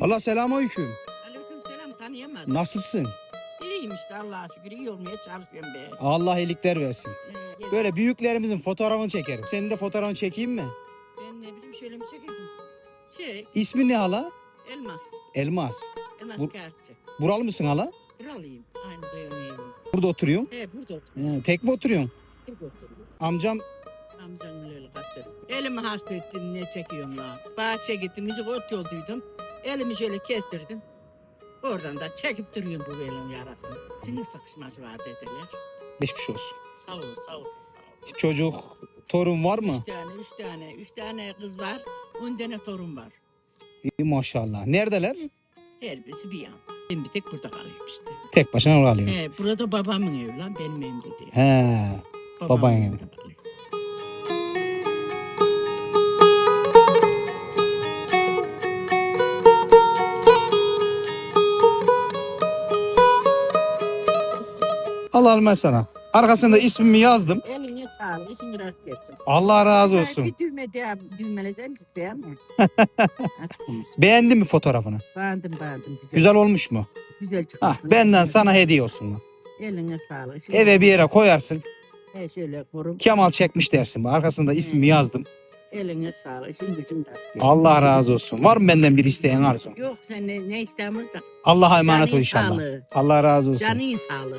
Allah selamünaleyküm. Aleyküm selam tanıyamadım. Nasılsın? İyiyim işte Allah'a şükür iyi olmaya çalışıyorum be. Allah iyilikler versin. Ee, Böyle büyüklerimizin fotoğrafını çekerim. Senin de fotoğrafını çekeyim mi? Ben ne bileyim şöyle mi çekilsin? Şey, İsmin ne hala? elmas. Elmas. Elmas Bu- kağıtçı. Buralı mısın hala? Kralıyım. Aynı dayanıyorum. Burada oturuyorsun. He burada oturuyorum. He, tek mi oturuyorsun? Burada oturuyorum. Amcam Amcanın öyle kaçı. Elimi hasta ettim ne çekiyorum la. Bahçeye gittim müzik ot yolduydum. Elimi şöyle kestirdim. Oradan da çekip duruyorum bu elin yarasını. Sinir sıkışması var dediler. geçmiş olsun. Sağ ol sağ ol. Çocuk, torun var mı? Üç tane, üç tane, üç tane kız var. On tane torun var. İyi maşallah. Neredeler? Her birisi bir yan. Ben bir tek burada kalıyorum işte. Tek başına kalıyor. He, burada babamın evi lan, benim evim de değil. He. Babamın babanın evi. Alalım ben sana. Arkasında ismimi yazdım. Eline sağlık, işin rast gelsin. Allah razı olsun. Bir düğme daha düğmeleyeceğim? Aç konuş. Beğendin mi fotoğrafını? Beğendim beğendim. Güzel, Güzel olmuş mu? Güzel çıktı. Ah, benden sana hediye olsun. Eline sağlık. işin- Eve bir yere koyarsın. He şöyle korum. Kemal çekmiş dersin. Arkasında ismimi yazdım. Eline sağlık, işin gücün rast gelsin. Allah razı olsun. Var mı benden bir isteğin arzu? Yok sen ne, ne istemiyorsan. Allah'a emanet ol Canın inşallah. sağlığı. Allah razı olsun. Canın sağlığı.